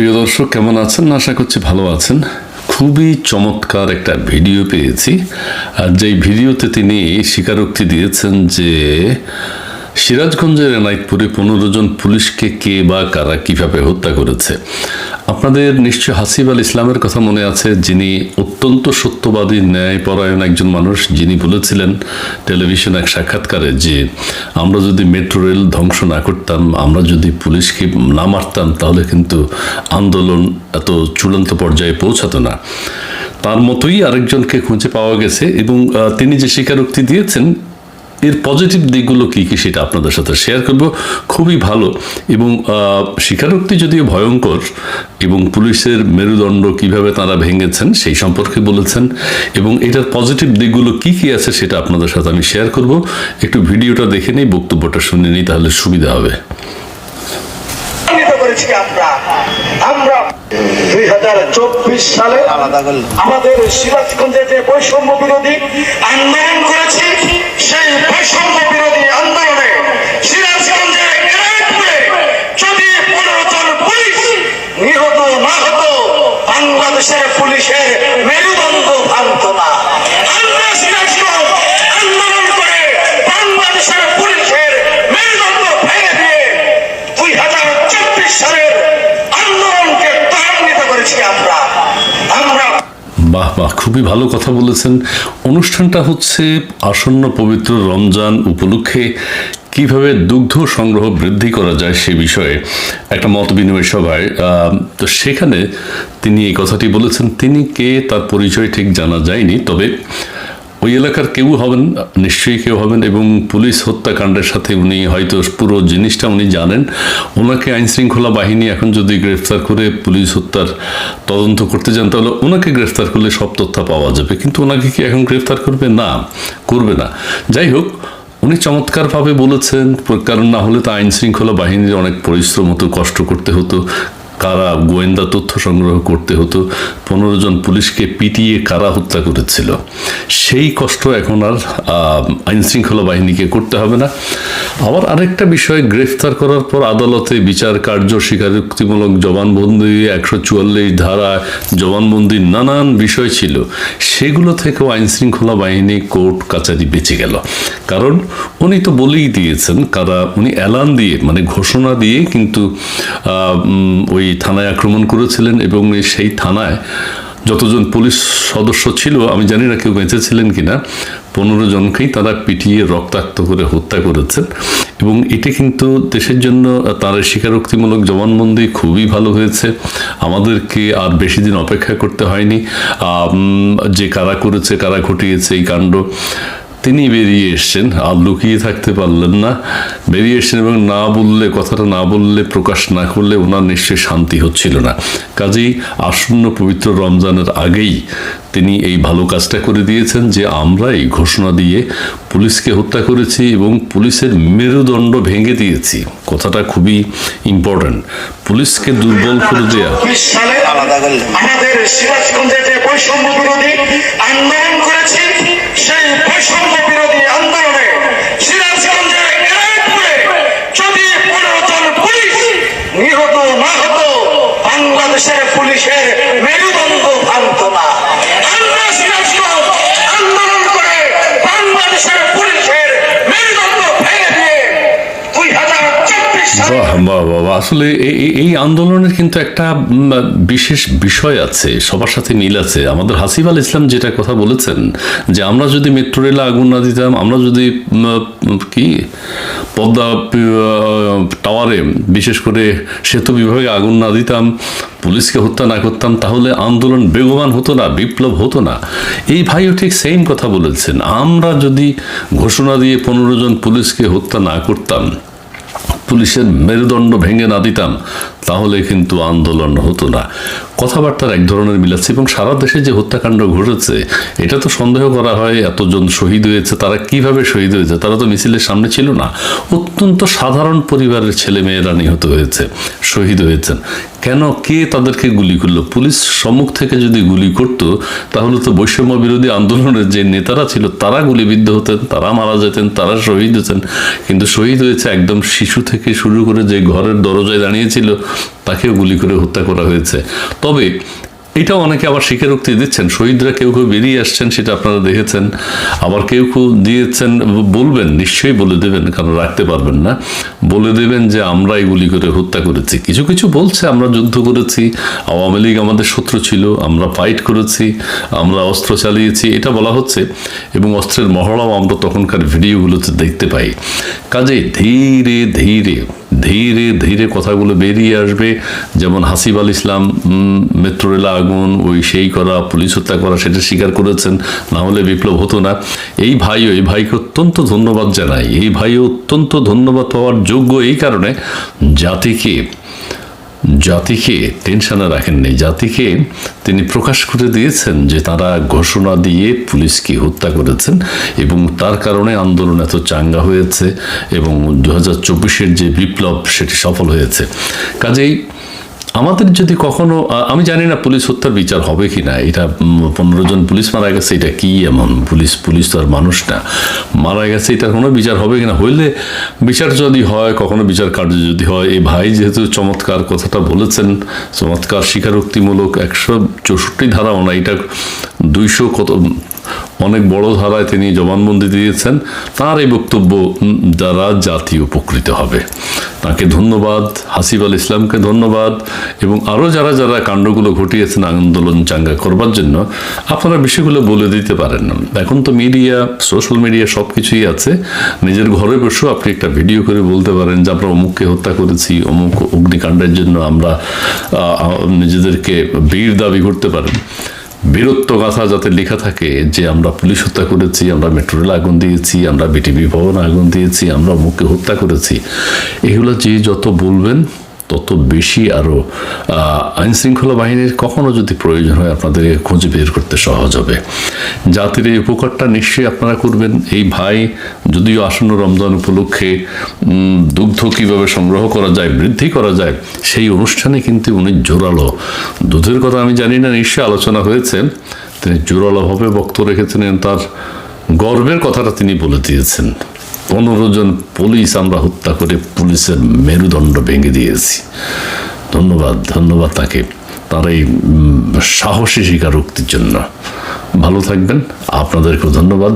প্রিয় দর্শক, কেমন আছেন? আশা করছি ভালো আছেন। খুবই চমৎকার একটা ভিডিও পেয়েছি। আর যেই ভিডিওতে তিনি স্বীকারোক্তি দিয়েছেন যে সিরাজগঞ্জের এনাইতপুরে পনেরো জন পুলিশকে কে বা কারা কীভাবে হত্যা করেছে? আপনাদের নিশ্চয় হাসিব আল ইসলামের কথা মনে আছে, যিনি অত্যন্ত সত্যবাদী, ন্যায়পরায়ণ একজন মানুষ। যিনি বলেছিলেন টেলিভিশন এক সাক্ষাৎকারে যে, আমরা যদি মেট্রো রেল ধ্বংস না করতাম, আমরা যদি পুলিশকে না মারতাম, তাহলে কিন্তু আন্দোলন এত চূড়ান্ত পর্যায়ে পৌঁছাতো না। তার মতোই আরেকজনকে খুঁজে পাওয়া গেছে এবং তিনি যে স্বীকারোক্তি দিয়েছেন এর পজিটিভ দিকগুলো কী কী সেটা আপনাদের সাথে শেয়ার করব। খুবই ভালো। এবং স্বীকারোক্তি যদিও ভয়ঙ্কর, এবং পুলিশের মেরুদণ্ড কীভাবে তারা ভেঙেছেন সেই সম্পর্কে বলেছেন, এবং এটার পজিটিভ দিকগুলো কি কি আছে সেটা আপনাদের সাথে আমি শেয়ার করব। একটু ভিডিওটা দেখে নিই, বক্তব্যটা শুনে নিই, তাহলে সুবিধা হবে। আমরা। আমাদের সিরাজগঞ্জে যে বৈষম্য বিরোধী আন্দোলন করেছি সেই বৈষম্য বিরোধী আন্দোলনে সিরাজগঞ্জে এনায়তপুরে যদি পনেরো জন পুলিশ নিহত না হতো বাংলাদেশের পুলিশের মেরুদণ্ড ভাঙত না আমরা সিরাজগঞ্জ আন্দোলন করে বাংলাদেশের পুলিশের মেরুদণ্ড ভেঙে দিয়ে দুই হাজার চব্বিশ সালের আন্দোলনকে ত্বরান্বিত করেছি আমরা আমরা বাহ বাহ, খুবই ভালো কথা বলেছেন। অনুষ্ঠানটা হচ্ছে আসন্ন পবিত্র রমজান উপলক্ষে কীভাবে দুগ্ধ সংগ্রহ বৃদ্ধি করা যায় সে বিষয়ে একটা মত বিনিময় সভায়। তো সেখানে তিনি এই কথাটি বলেছেন, তিনি কে তার পরিচয় ঠিক জানা যায়নি, তবে ওই এলাকার কেউ হবেন, নিশ্চয়ই কেউ হবেন এবং পুলিশ হত্যাকাণ্ডের সাথে উনি হয়তো পুরো জিনিসটা উনি জানেন। ওনাকে আইন শৃঙ্খলা বাহিনী এখন যদি গ্রেফতার করে পুলিশ হত্যার তদন্ত করতে যান, তাহলে ওনাকে গ্রেফতার করলে সব তথ্য পাওয়া যাবে। কিন্তু ওনাকে কি এখন গ্রেফতার করবে? না করবে না। যাই হোক, উনি চমৎকারভাবে বলেছেন, কারণ না হলে তো আইন শৃঙ্খলা বাহিনীর অনেক পরিশ্রম হতো, কষ্ট করতে হতো। কারা গোয়েন্দা তথ্য সংগ্রহ করতে হতো, পনেরো জন পুলিশকে পিটিয়ে কারা হত্যা করেছিল। সেই কষ্ট এখন আর আইনশৃঙ্খলা বাহিনীকে করতে হবে না। আবার আরেকটা বিষয়, গ্রেফতার করার পর আদালতে বিচার কার্য স্বীকারোক্তিমূলক জবানবন্দি, একশো চুয়াল্লিশ ধারা জবানবন্দির নানান বিষয় ছিল। সেগুলো থেকেও আইনশৃঙ্খলা বাহিনী কোর্ট কাছারি বেঁচে গেল। কারণ উনি তো বলেই দিয়েছেন, কারা, উনি অ্যালান দিয়ে মানে ঘোষণা দিয়ে কিন্তু ওই থানায় আক্রমণ করেছিলেন এবং সেই থানায় যতজন পুলিশ সদস্য ছিল, আমি জানি না কেউ বেঁচে ছিলেন কিনা, পনেরো জনকেই তারা পিটিয়ে রক্তাক্ত করে হত্যা করেছেন। এবং এটি কিন্তু দেশের জন্য তার স্বীকারোক্তিমূলক জবানবন্দি খুবই ভালো হয়েছে। আমাদেরকে আর বেশি দিন অপেক্ষা করতে হয়নি। যে কারা করেছে, কারা ঘটিয়েছে এই কাণ্ড তিনি বেরিয়ে এসছেন। আর লুকিয়ে থাকতে পারলেন না। বেরিয়ে এসছেন এবং না বললে, কথাটা না বললে, প্রকাশ না করলে ওনার নিশ্চয়ই শান্তি হচ্ছিল না। কাজেই আসন্ন পবিত্র রমজানের আগেই তিনি এই ভালো কাজটা করে দিয়েছেন যে, আমরা এই ঘোষণা দিয়ে পুলিশকে হত্যা করেছি এবং পুলিশের মেরুদণ্ড ভেঙে দিয়েছি। কথাটা খুবই ইম্পর্ট্যান্ট পুলিশকে দুর্বল করে চব্বিশ আমাদের বাহ। আসলে এই- আন্দোলনের কিন্তু একটা বিশেষ বিষয় আছে, সবার সাথে মিল আছে। আমাদের হাসিব আল ইসলাম যেটা কথা বলেছেন, যে আমরা যদি মেট্রো রেলে আগুন না দিতাম, আমরা যদি কি, পদ্মা টাওয়ারে বিশেষ করে সেতু বিভাগে আগুন না দিতাম, পুলিশকে হত্যা না করতাম, তাহলে আন্দোলন বেগবান হতো না, বিপ্লব হতো না। এই ভাইও ঠিক সেম কথা বলেছেন। আমরা যদি ঘোষণা দিয়ে পনেরো জন পুলিশকে হত্যা না করতাম পুলিশের মেরুদণ্ড ভেঙে না দিতাম। তাহলে কিন্তু আন্দোলন হতো না। কথাবার্তার এক ধরনের মিল আছে এবং সারা দেশে যে হত্যাকাণ্ড ঘটেছে, এটা তো সন্দেহ করা হয় এতজন শহীদ হয়েছে, তারা কীভাবে শহীদ হয়েছে? তারা তো মিছিলের সামনে ছিল না। অত্যন্ত সাধারণ পরিবারের ছেলে মেয়েরা নিহত হয়েছে, শহীদ হয়েছেন। কেন? কে তাদেরকে গুলি করল? পুলিশ সম্মুখ থেকে যদি গুলি করতো, তাহলে তো বৈষম্য বিরোধী আন্দোলনের যে নেতারা ছিল, তারা গুলিবিদ্ধ হতেন, তারা মারা যেতেন, তারা শহীদ হতেন কিন্তু শহীদ হয়েছে একদম শিশু থেকে শুরু করে যে ঘরের দরজায় দাঁড়িয়েছিল তাকেও গুলি করে হত্যা করা হয়েছে। তবে এটা অনেকে আবার স্বীকারোক্তি দিচ্ছেন, শহীদরা কেউ কেউ বেরিয়ে আসছেন সেটা আপনারা দেখেছেন, আবার কেউ কেউ দিয়েছেন, বলবেন, নিশ্চয়ই বলে দেবেন, কারণ রাখতে পারবেন না, বলে দেবেন যে আমরা এগুলি করে হত্যা করেছি। কিছু কিছু বলছে, আমরা যুদ্ধ করেছি, আওয়ামী লীগ আমাদের শত্রু ছিল, আমরা ফাইট করেছি, আমরা অস্ত্র চালিয়েছি, এটা বলা হচ্ছে, এবং অস্ত্রের মহড়াও আমরা তখনকার ভিডিওগুলোতে দেখতে পাই। কাজে ধীরে ধীরে ধীরে ধীরে কথাগুলো বেরিয়ে আসবে। যেমন হাসিব আল ইসলাম মেট্রো রেলা আগুন ওই সেই করা, পুলিশ হত্যা করা, সেটা স্বীকার করেছেন, না হলে বিপ্লব হতো না। এই ভাই এই ভাইকে অত্যন্ত ধন্যবাদ জানাই। এই ভাইও অত্যন্ত ধন্যবাদ পাওয়ার যোগ্য এই কারণে জাতিকে জাতিকে টেনশনে রাখেননি, জাতিকে তিনি প্রকাশ করে দিয়েছেন যে তারা ঘোষণা দিয়ে পুলিশকে হত্যা করেছেন এবং তার কারণে আন্দোলন এত চাঙ্গা হয়েছে এবং দু হাজার যে বিপ্লব সেটি সফল হয়েছে। কাজেই আমাদের যদি কখনো আমি জানি না পুলিশ হত্যার বিচার হবে কি না। এটা পনেরো জন পুলিশ মারা গেছে, এটা কি এমন পুলিশ পুলিশ তো আর মানুষ না। মারা গেছে এটা কোনো বিচার হবে কি না? হইলে বিচার যদি হয়, কখনো বিচার কার্য যদি হয় এই ভাই যেহেতু চমৎকার কথাটা বলেছেন, চমৎকার স্বীকারোক্তিমূলক একশো চৌষট্টি ধারাও না এটা দুইশো কত অনেক বড় ধারায় তিনি জবানবন্দি দিয়েছেন। তার এই বক্তব্য দ্বারা জাতি উপকৃত হবে। তাকে ধন্যবাদ, হাসিব আল ইসলামকে ধন্যবাদ এবং আরও যারা যারা কাণ্ডগুলো ঘটিয়েছেন আন্দোলন চাঙ্গা করবার জন্য, আপনারা বিষয়গুলো বলে দিতে পারেন না। এখন তো মিডিয়া, সোশ্যাল মিডিয়া সব কিছুই আছে। নিজের ঘরে বসেও আপনি একটা ভিডিও করে বলতে পারেন যে, আমরা অমুককে হত্যা করেছি, অমুক অগ্নিকাণ্ডের জন্য আমরা নিজেদেরকে বীর দাবি করতে পারেন। বীরত্ব গাথা যাতে লেখা থাকে যে আমরা পুলিশ হত্যা করেছি, আমরা মেট্রো রেল আগুন দিয়েছি, আমরা বিটিভি ভবন আগুন দিয়েছি, আমরা মুখে হত্যা করেছি, এগুলো যে যত বলবেন তত বেশি আরও আইনশৃঙ্খলা বাহিনীর কখনো যদি প্রয়োজন হয় আপনাদেরকে খুঁজে বের করতে সহজ হবে। জাতির এই উপকারটা নিশ্চয়ই আপনারা করবেন। এই ভাই যদিও আসন্ন রমজান উপলক্ষে দুগ্ধ কীভাবে সংগ্রহ করা যায়, বৃদ্ধি করা যায়, সেই অনুষ্ঠানে কিন্তু উনি জোরালো। দুধের কথা আমি জানি না, নিশ্চয়ই আলোচনা হয়েছে। তিনি জোরালোভাবে বক্ত রেখেছিলেন, তার গর্বের কথাটা তিনি বলে দিয়েছেন। পনেরো জন পুলিশ আমরা হত্যা করে পুলিশের মেরুদণ্ড ভেঙে দিয়েছি। ধন্যবাদ ধন্যবাদ তাকে, তার এই সাহসী স্বীকারোক্তির জন্য। ভালো থাকবেন, আপনাদেরকেও ধন্যবাদ।